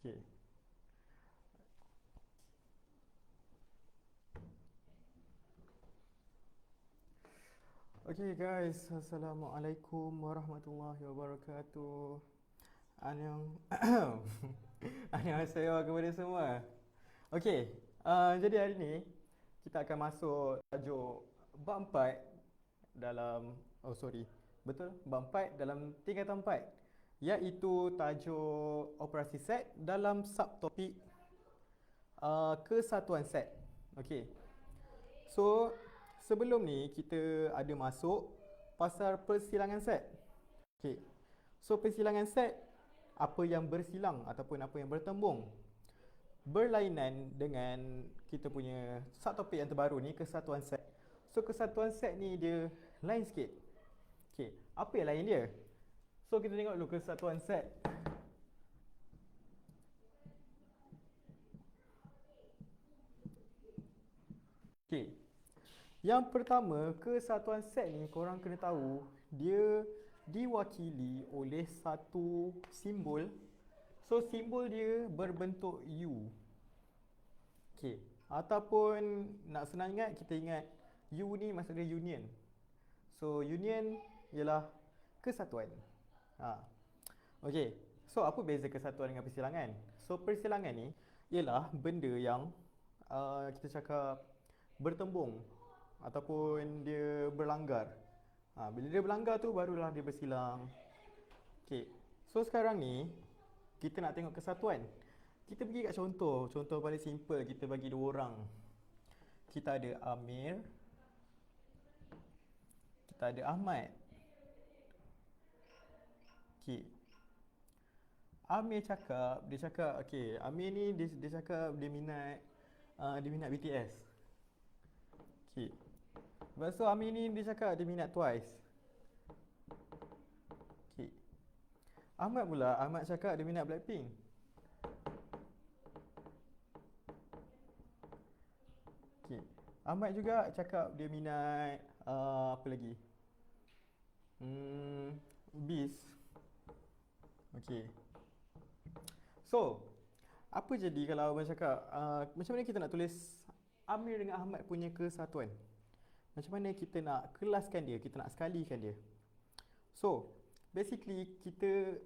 Okay. Okay guys, Assalamualaikum warahmatullahi wabarakatuh. Annyeong Annyeonghaseyo kepada semua. Okay, uh, jadi hari ni kita akan masuk tajuk bab 4 dalam oh sorry. Betul? Bab 4 dalam tingkatan 4 iaitu tajuk operasi set dalam subtopik uh, kesatuan set. Okay. So, sebelum ni kita ada masuk pasal persilangan set. Okay. So, persilangan set apa yang bersilang ataupun apa yang bertembung berlainan dengan kita punya subtopik yang terbaru ni kesatuan set. So, kesatuan set ni dia lain sikit. Okay. Apa yang lain dia? So kita tengok dulu kesatuan set. Okay. Yang pertama, kesatuan set ni korang kena tahu dia diwakili oleh satu simbol. So simbol dia berbentuk U. Okay. Ataupun nak senang ingat, kita ingat U ni maksud dia union. So union ialah kesatuan. Ha. Okey. So apa beza kesatuan dengan persilangan? So persilangan ni ialah benda yang uh, kita cakap bertembung ataupun dia berlanggar. Ha, bila dia berlanggar tu barulah dia bersilang. Okey. So sekarang ni kita nak tengok kesatuan. Kita pergi kat contoh. Contoh paling simple kita bagi dua orang. Kita ada Amir. Kita ada Ahmad. Okey. Amir cakap, dia cakap, okey, Amir ni dia, dia cakap dia minat uh, dia minat BTS. Okey. Lepas tu Amir ni dia cakap dia minat Twice. Okey. Ahmad pula, Ahmad cakap dia minat Blackpink. Okey. Ahmad juga cakap dia minat uh, apa lagi? Hmm, Beast. Okay. So, apa jadi kalau abang cakap, uh, macam mana kita nak tulis Amir dengan Ahmad punya kesatuan? Macam mana kita nak kelaskan dia, kita nak sekalikan dia? So, basically kita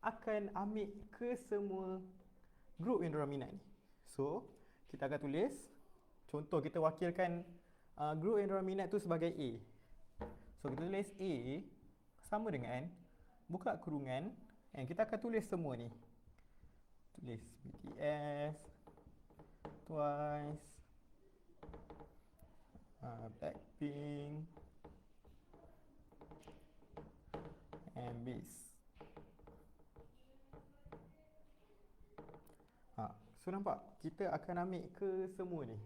akan ambil ke semua group yang diorang minat ni. So, kita akan tulis, contoh kita wakilkan uh, group yang diorang minat tu sebagai A. So, kita tulis A sama dengan buka kurungan and kita akan tulis semua ni. Tulis BTS Twice uh, Blackpink and Beast ha, so nampak kita akan ambil ke semua ni?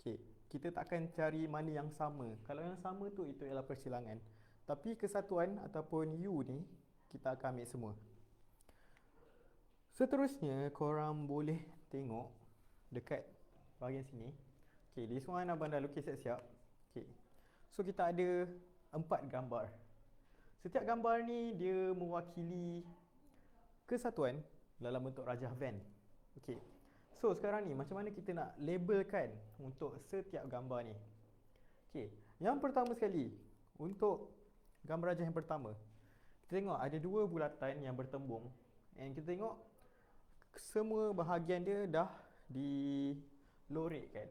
Okay. kita takkan cari mana yang sama. Kalau yang sama tu itu ialah persilangan tapi kesatuan ataupun U ni kita akan ambil semua. Seterusnya korang boleh tengok dekat bahagian sini. Okay, this one abang dah lukis siap-siap. Okay. So kita ada empat gambar. Setiap gambar ni dia mewakili kesatuan dalam bentuk rajah van. Okay. So sekarang ni macam mana kita nak labelkan untuk setiap gambar ni. Okay. Yang pertama sekali untuk Gambar rajah yang pertama. Kita tengok ada dua bulatan yang bertembung. And kita tengok Semua bahagian dia dah dilorekkan.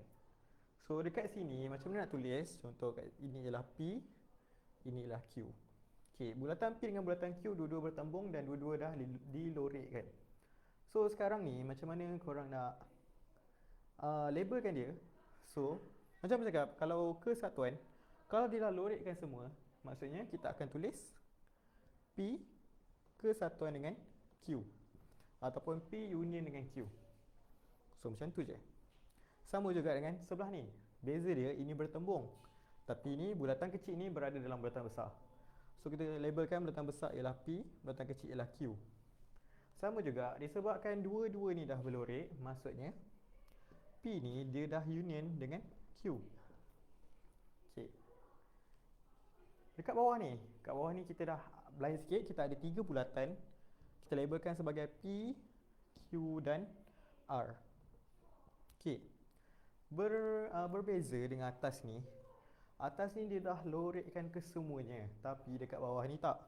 So dekat sini macam mana nak tulis? Contoh kat ini ialah P Ini ialah Q. Okay, bulatan P dengan bulatan Q dua-dua bertembung dan dua-dua dah dilorekkan. So sekarang ni macam mana korang nak uh, labelkan dia? So macam saya cakap? Kalau kesatuan Kalau dia dah lorekkan semua Maksudnya kita akan tulis P kesatuan dengan Q Ataupun P union dengan Q. So macam tu je. Sama juga dengan sebelah ni. Beza dia ini bertembung. Tapi ni bulatan kecil ni berada dalam bulatan besar. So kita labelkan bulatan besar ialah P Bulatan kecil ialah Q. Sama juga disebabkan dua-dua ni dah berlorek Maksudnya P ni dia dah union dengan Q Okay Dekat bawah ni, kat bawah ni kita dah blind sikit, kita ada tiga bulatan. kita labelkan sebagai P, Q dan R. Okey. Ber, uh, berbeza dengan atas ni. Atas ni dia dah lorekkan ke semuanya, tapi dekat bawah ni tak.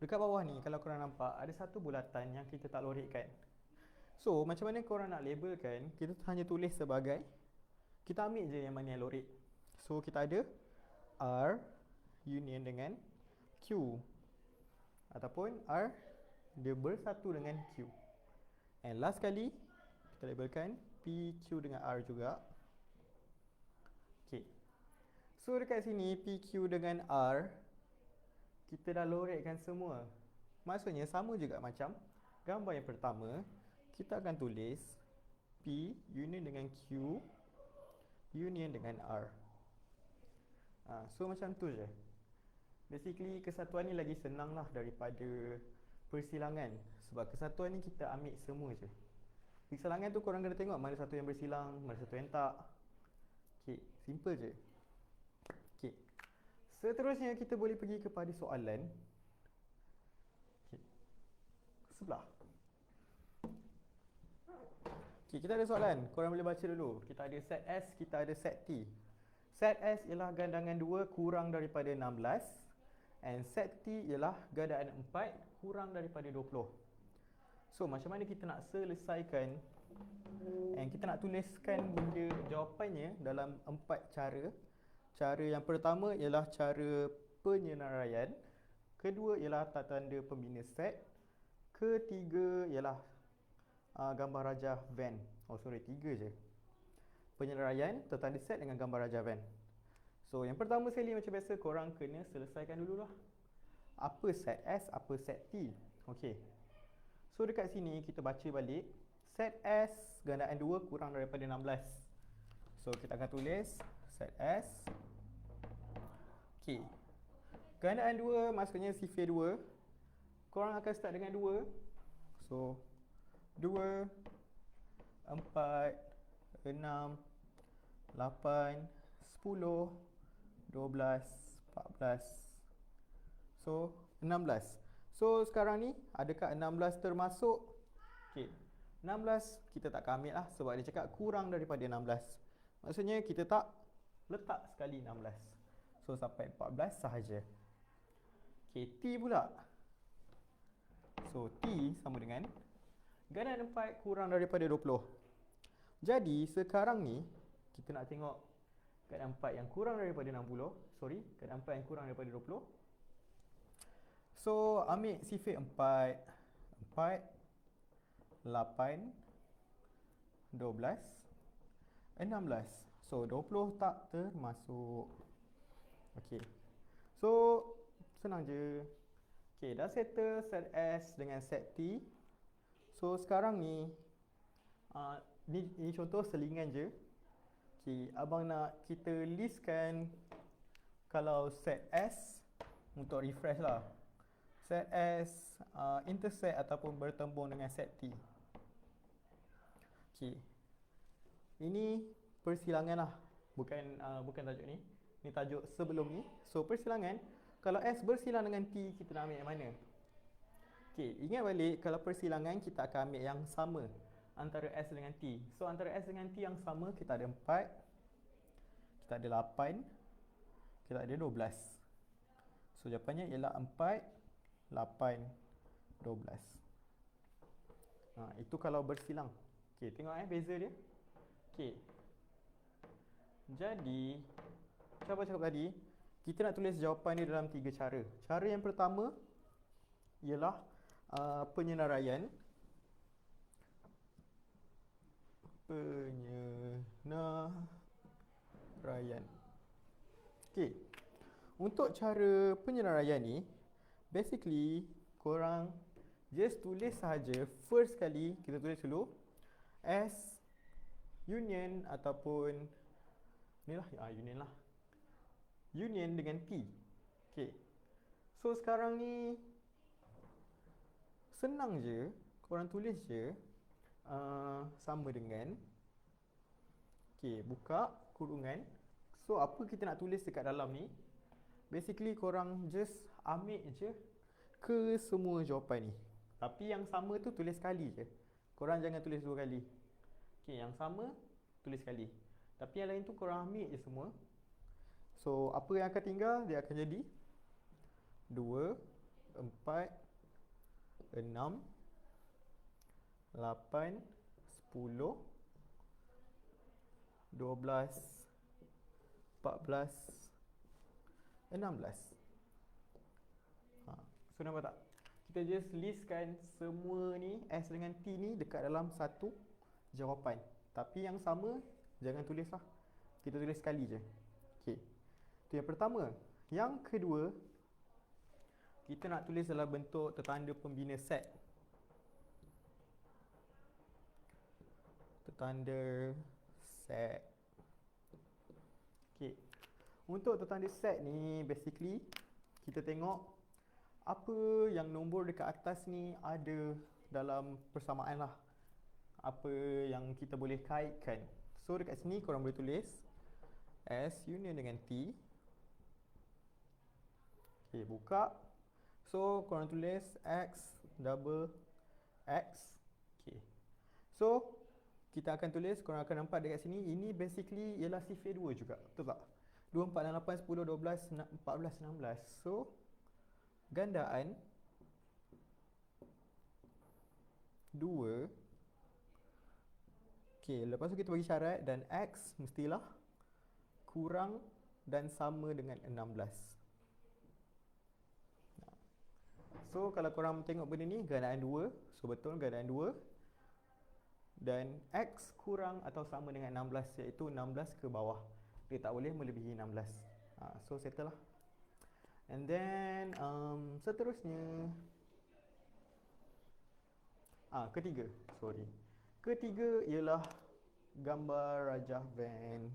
Dekat bawah ni kalau korang nampak ada satu bulatan yang kita tak lorekkan. So, macam mana korang nak labelkan? Kita hanya tulis sebagai kita ambil je yang mana yang lorek. So, kita ada R union dengan Q ataupun R dia bersatu dengan Q. And last kali kita labelkan PQ dengan R juga. Okay. So dekat sini PQ dengan R kita dah lorekkan semua. Maksudnya sama juga macam gambar yang pertama kita akan tulis P union dengan Q union dengan R. Ha, so macam tu je. Basically kesatuan ni lagi senang lah daripada persilangan. Sebab kesatuan ni kita ambil semua je. Persilangan tu korang kena tengok mana satu yang bersilang, mana satu yang tak. Okay, simple je. Okay. Seterusnya kita boleh pergi kepada soalan. Okay. Sebelah. Okay, kita ada soalan. Korang boleh baca dulu. Kita ada set S, kita ada set T. Set S ialah gandangan 2 kurang daripada 16 And set T ialah gandaan 4 kurang daripada 20 So macam mana kita nak selesaikan And kita nak tuliskan benda jawapannya dalam empat cara? Cara yang pertama ialah cara penyenaraian Kedua ialah tanda pembina set Ketiga ialah uh, gambar rajah van. Oh sorry, tiga je. Penyenaraian, tertanda set dengan gambar rajah van So yang pertama sekali macam biasa korang kena selesaikan dulu lah Apa set S, apa set T? Okay So dekat sini kita baca balik. Set S gandaan 2 kurang daripada 16 So kita akan tulis set S. Okay Gandaan 2 maksudnya sifir 2 Korang akan start dengan 2 So 2 4 6 8 10 12, 14 So 16 So sekarang ni adakah 16 termasuk? Okay 16 kita tak ambil lah sebab dia cakap kurang daripada 16 Maksudnya kita tak letak sekali 16 So sampai 14 sahaja. Okay T pula. So T sama dengan Gandaan 4 kurang daripada 20 Jadi sekarang ni Kita nak tengok Keadaan 4 yang kurang daripada 60 Sorry, keadaan 4 yang kurang daripada 20 So, ambil sifir 4 4 8 12 16 So, 20 tak termasuk. Okay So, senang je. Okay, dah settle set S dengan set T. So, sekarang ni uh, ni, ni contoh selingan je Okay, abang nak kita listkan kalau set S untuk refresh lah. Set S uh, intersect ataupun bertembung dengan set T. Okay. Ini persilangan lah. Bukan uh, bukan tajuk ni. Ni tajuk sebelum ni. So persilangan, kalau S bersilang dengan T, kita nak ambil yang mana? Okay, ingat balik kalau persilangan kita akan ambil yang sama antara S dengan T. So antara S dengan T yang sama kita ada 4 kita ada 8 kita ada 12. So jawapannya ialah 4 8 12. Ha itu kalau bersilang. Okey tengok eh beza dia. Okey. Jadi macam apa cakap tadi, kita nak tulis jawapan ni dalam tiga cara. Cara yang pertama ialah uh, penyenaraian penyelarayan. Okey. Untuk cara penyelarayan ni, basically korang just tulis saja first kali kita tulis dulu S union ataupun ni lah, ah, union lah. Union dengan T. Okey. So sekarang ni senang je, korang tulis je uh, sama dengan Okey, buka kurungan. So apa kita nak tulis dekat dalam ni? Basically korang just ambil je ke semua jawapan ni. Tapi yang sama tu tulis sekali je. Korang jangan tulis dua kali. Okey, yang sama tulis sekali. Tapi yang lain tu korang ambil je semua. So, apa yang akan tinggal dia akan jadi 2 4 6 8 10 12 14 16 ha. So nampak tak? Kita just listkan semua ni S dengan T ni dekat dalam satu jawapan. Tapi yang sama jangan tulis lah. Kita tulis sekali je. Okay Itu yang pertama. Yang kedua Kita nak tulis dalam bentuk tertanda pembina set Tertanda set Okay. Untuk tertanda set ni basically kita tengok apa yang nombor dekat atas ni ada dalam persamaan lah. Apa yang kita boleh kaitkan. So dekat sini korang boleh tulis S union dengan T. Okay, buka. So korang tulis X double X. Okay. So kita akan tulis, korang akan nampak dekat sini, ini basically ialah sifir 2 juga, betul tak? 2, 4, 8, 10, 12, 14, 16. So, gandaan 2 Okay, lepas tu kita bagi syarat dan X mestilah kurang dan sama dengan 16. So, kalau korang tengok benda ni, gandaan 2. So, betul gandaan 2 dan X kurang atau sama dengan 16 iaitu 16 ke bawah. Dia tak boleh melebihi 16 ha, so settle lah. And then um, seterusnya. Ah ketiga. Sorry. Ketiga ialah gambar rajah van.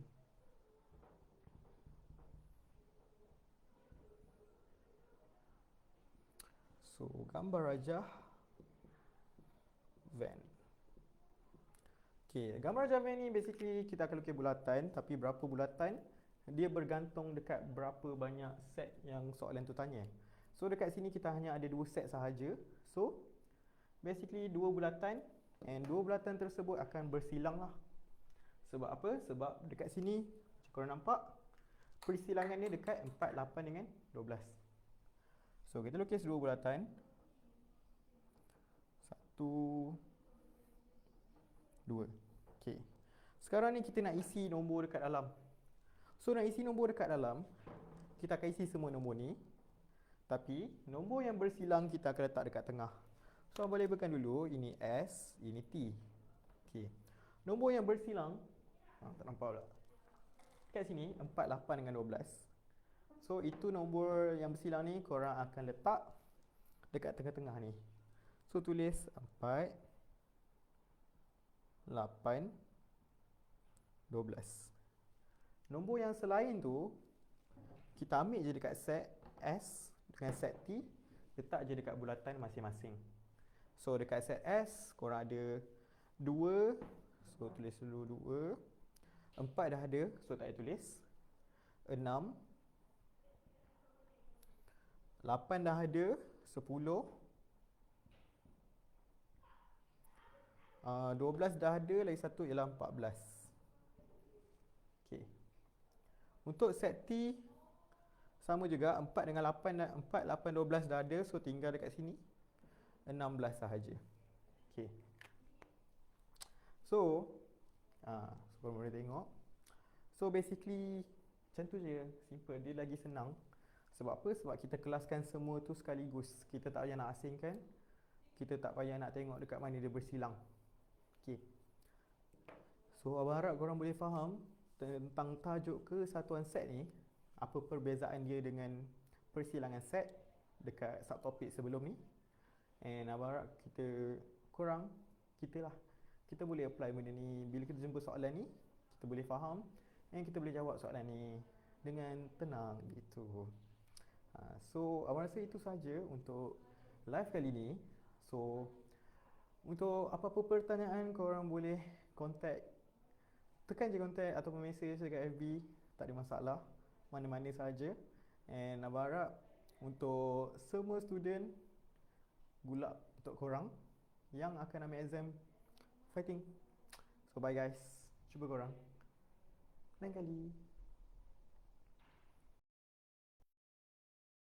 So gambar rajah van Okay, gambar Java ni basically kita akan lukis bulatan tapi berapa bulatan dia bergantung dekat berapa banyak set yang soalan tu tanya. So dekat sini kita hanya ada dua set sahaja. So basically dua bulatan and dua bulatan tersebut akan bersilang lah. Sebab apa? Sebab dekat sini korang nampak persilangan ni dekat 4, 8 dengan 12. So kita lukis dua bulatan. Satu, Dua. Okey. Sekarang ni kita nak isi nombor dekat dalam. So nak isi nombor dekat dalam, kita akan isi semua nombor ni. Tapi nombor yang bersilang kita akan letak dekat tengah. So boleh labelkan dulu ini S, ini T. Okey. Nombor yang bersilang, ha, tak nampak pula. Kat sini 4, 8 dengan 12. So itu nombor yang bersilang ni korang akan letak dekat tengah-tengah ni. So tulis 4 8 12 Nombor yang selain tu Kita ambil je dekat set S Dengan set T Letak je dekat bulatan masing-masing. So dekat set S Korang ada 2 So tulis dulu 2 4 dah ada So tak payah tulis. 6 8 dah ada 10 Uh, ah, 12 dah ada, lagi satu ialah 14. Okey. Untuk set T sama juga 4 dengan 8 dan 4 8 12 dah ada, so tinggal dekat sini 16 sahaja. Okey. So, ah, uh, so boleh tengok. So basically macam tu je, simple. Dia lagi senang. Sebab apa? Sebab kita kelaskan semua tu sekaligus. Kita tak payah nak asingkan. Kita tak payah nak tengok dekat mana dia bersilang. Okay. So abang harap korang boleh faham tentang tajuk kesatuan set ni apa perbezaan dia dengan persilangan set dekat subtopik sebelum ni. And abang harap kita korang kita lah kita boleh apply benda ni bila kita jumpa soalan ni kita boleh faham and kita boleh jawab soalan ni dengan tenang gitu. Ha, so abang rasa itu saja untuk live kali ni. So untuk apa-apa pertanyaan korang boleh contact Tekan je contact ataupun message dekat FB Tak ada masalah Mana-mana saja And Abang harap Untuk semua student Gulak untuk korang yang akan ambil exam fighting. So bye guys. Cuba korang. Lain kali.